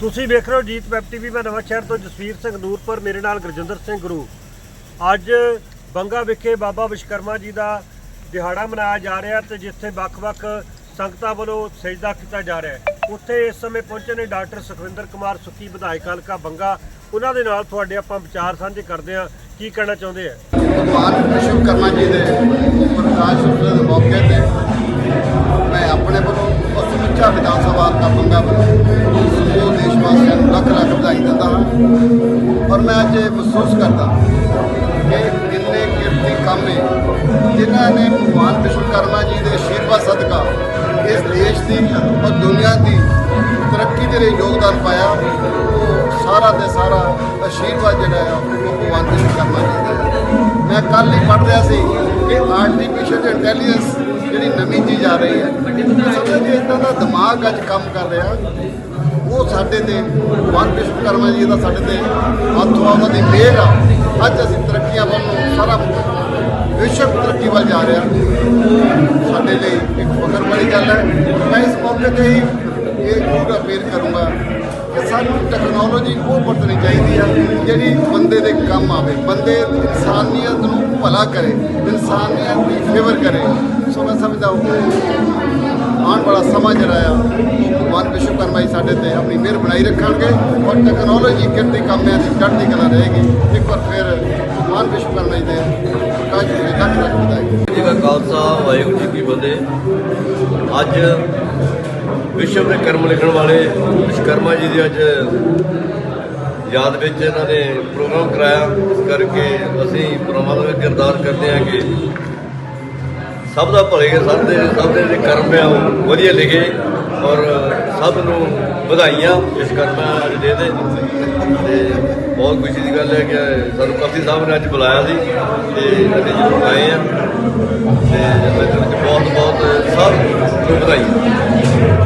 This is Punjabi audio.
ਤੁਸੀਂ ਵੇਖ ਰਹੇ ਹੋ ਜੀਤ ਵੈਬ ਟੀਵੀ, ਮੈਂ ਨਵਾਂਸ਼ਹਿਰ ਤੋਂ ਜਸਵੀਰ ਸਿੰਘ ਨੂਰਪੁਰ, ਮੇਰੇ ਨਾਲ ਗੁਰਜਿੰਦਰ ਸਿੰਘ ਗੁਰੂ। ਅੱਜ ਬੰਗਾ ਵਿਖੇ ਬਾਬਾ ਵਿਸ਼ਕਰਮਾ ਜੀ ਦਾ ਦਿਹਾੜਾ ਮਨਾਇਆ ਜਾ ਰਿਹਾ ਤੇ ਜਿੱਥੇ ਵੱਖ-ਵੱਖ ਸੰਗਤਾਂ ਵੱਲੋਂ ਸਜਦਾ ਕੀਤਾ ਜਾ ਰਿਹਾ ਹੈ। ਉੱਥੇ ਇਸ ਸਮੇਂ ਪਹੁੰਚੇ ਨੇ ਡਾਕਟਰ ਸੁਖਵਿੰਦਰ ਕੁਮਾਰ ਸੁੱਕੀ ਵਿਧਾਇਕ ਹਲਕਾ ਬੰਗਾ। ਉਹਨਾਂ ਦੇ ਨਾਲ ਤੁਹਾਡੇ ਆਪਾਂ ਵਿਚਾਰ ਸਾਂਝੇ ਕਰਦੇ ਹਾਂ, ਕੀ ਕਹਿਣਾ ਚਾਹੁੰਦੇ ਆ? ਭਗਵਾਨ ਵਿਸ਼ਵਕਰਮਾ ਜੀ ਦੇ ਪ੍ਰਕਾਸ਼ ਉਤਸਵ ਦੇ ਮੌਕੇ ਤੇ ਮੈਂ ਆਪਣੇ ਵੱਲੋਂ ਸਮੁੱਚਾ ਵਿਧਾਨ ਸਭਾ ਦਾ ਬੰਗਾ ਵੱਲੋਂ ਸਮੂਹ ਦੇਸ਼ ਵਾਸੀਆਂ ਨੂੰ ਲੱਖ ਲੱਖ ਵਧਾਈ ਦਿੰਦਾ ਹਾਂ। ਔਰ ਮੈਂ ਅੱਜ ਇਹ ਮਹਿਸੂਸ ਕਰਦਾ ਕਿ ਇੰਨੇ ਕੀਰਤੀ ਕੰਮ ਨੇ, ਜਿਨ੍ਹਾਂ ਨੇ ਭਗਵਾਨ ਵਿਸ਼ਵਕਰਮਾ ਜੀ ਦੇ ਆਸ਼ੀਰਵਾਦ ਸਦਕਾ ਇਸ ਦੇਸ਼ ਦੀ ਔਰ ਦੁਨੀਆ ਦੀ ਤਰੱਕੀ ਦੇ ਲਈ ਯੋਗਦਾਨ ਪਾਇਆ, ਉਹ ਸਾਰਾ ਤੇ ਸਾਰਾ ਆਸ਼ੀਰਵਾਦ ਜਿਹੜਾ ਹੈ ਉਹ ਭਗਵਾਨ ਵਿਸ਼ਵਕਰਮਾ ਜੀ ਦਾ ਹੈ। ਮੈਂ ਕੱਲ ਹੀ ਪੜ੍ਹ ਰਿਹਾ ਸੀ ਕਿ ਆਰਟੀਫੀਸ਼ੀਅਲ ਇੰਟੈਲੀਜੈਂਸ ਜਿਹੜੀ ਨਵੀਂ ਚੀਜ਼ ਆ ਰਹੀ ਹੈ, ਸਮਝੋ ਕਿ ਇਦਾਂ ਦਾ ਦਿਮਾਗ ਅੱਜ ਕੰਮ ਕਰ ਰਿਹਾ। ਉਹ ਸਾਡੇ ਤੇ, ਭਗਵਾਨ ਵਿਸ਼ਵਕਰਮਾ ਜੀ ਦਾ ਸਾਡੇ ਤੇ ਹੱਥ ਆ, ਉਹਨਾਂ ਦੀ ਮਿਹਰ ਆ। ਅੱਜ ਅਸੀਂ ਤਰੱਕੀਆਂ ਵੱਲ ਨੂੰ ਸਾਰਾ ਵਿਸ਼ਵ ਤਰੱਕੀ ਵੱਲ ਜਾ ਰਿਹਾ। ਸਾਡੇ ਲਈ ਇੱਕ ਫਖਰ ਗੱਲ ਹੈ। ਮੈਂ ਇਸ ਮੌਕੇ ਤੇ ਹੀ ਇਹ ਜ਼ਰੂਰ ਅਪੀਲ ਕਰੂੰਗਾ ਕਿ ਸਾਨੂੰ ਟੈਕਨੋਲੋਜੀ ਉਹ ਵਰਤਣੀ ਚਾਹੀਦੀ ਆ ਜਿਹੜੀ ਬੰਦੇ ਦੇ ਕੰਮ ਆਵੇ। ਬੰਦੇ ਇਨਸਾਨੀਅਤ ਨੂੰ ਭਲਾ ਕਰੇ, ਇਨਸਾਨੀਅਤ ਦੀ ਫੇਵਰ ਕਰੇ। ਸੋ ਮੈਂ ਸਮਝਦਾ ਉਹ ਆਉਣ ਵਾਲਾ ਸਮਾਂ ਜਿਹੜਾ ਆ ਉਹ ਭਗਵਾਨ ਵਿਸ਼ਵਕਰਮਾ ਜੀ ਸਾਡੇ ਤੇ ਆਪਣੀ ਮਿਹਰ ਬਣਾਈ ਰੱਖਣਗੇ ਔਰ ਟੈਕਨੋਲੋਜੀ ਕਿਰਤੀ ਕੰਮਾਂ ਦੀ ਚੜ੍ਹਦੀ ਕਲਾ ਰਹੇਗੀ। ਇੱਕ ਵਾਰ ਫਿਰ ਭਗਵਾਨ ਵਿਸ਼ਵਕਰਮਾ ਜੀ ਦੇ ਪ੍ਰਕਾਸ਼ ਜੀ ਦੇ ਲੱਖ ਲੱਖ ਵਧਾਈ। ਜੀ ਕਾ ਖਾਲਸਾ ਵਾਹਿਗੁਰੂ ਜੀ ਕੀ ਫਤਿਹ। ਅੱਜ ਵਿਸ਼ਵ ਦੇ ਕਰਮ ਲਿਖਣ ਵਾਲੇ ਵਿਸ਼ਕਰਮਾ ਜੀ ਦੀ ਅੱਜ ਯਾਦ ਵਿੱਚ ਇਹਨਾਂ ਨੇ ਪ੍ਰੋਗਰਾਮ ਕਰਾਇਆ। ਇਸ ਕਰਕੇ ਅਸੀਂ ਪਰਮਾਤਮਾ ਅੱਗੇ ਕਿਰਦਾਰ ਕਰਦੇ ਹਾਂ ਕਿ ਸਭ ਦਾ ਭਲੇ ਸਭ ਦੇ ਸਭ ਦੇ ਜਿਹੜੇ ਕਰਮ ਆ, ਉਹ ਵਧੀਆ ਲਿਖੇ ਔਰ ਸਭ ਨੂੰ ਵਧਾਈਆਂ ਇਸ ਕਰਮ ਅੱਜ ਦੇ ਦੇ ਤੇ ਬਹੁਤ ਖੁਸ਼ੀ ਦੀ ਗੱਲ ਹੈ ਕਿ ਸਾਨੂੰ ਕਾਫੀ ਸਾਹਿਬ ਨੇ ਅੱਜ ਬੁਲਾਇਆ ਸੀ ਤੇ ਅਸੀਂ ਜ਼ਰੂਰ ਆਏ ਆ ਤੇ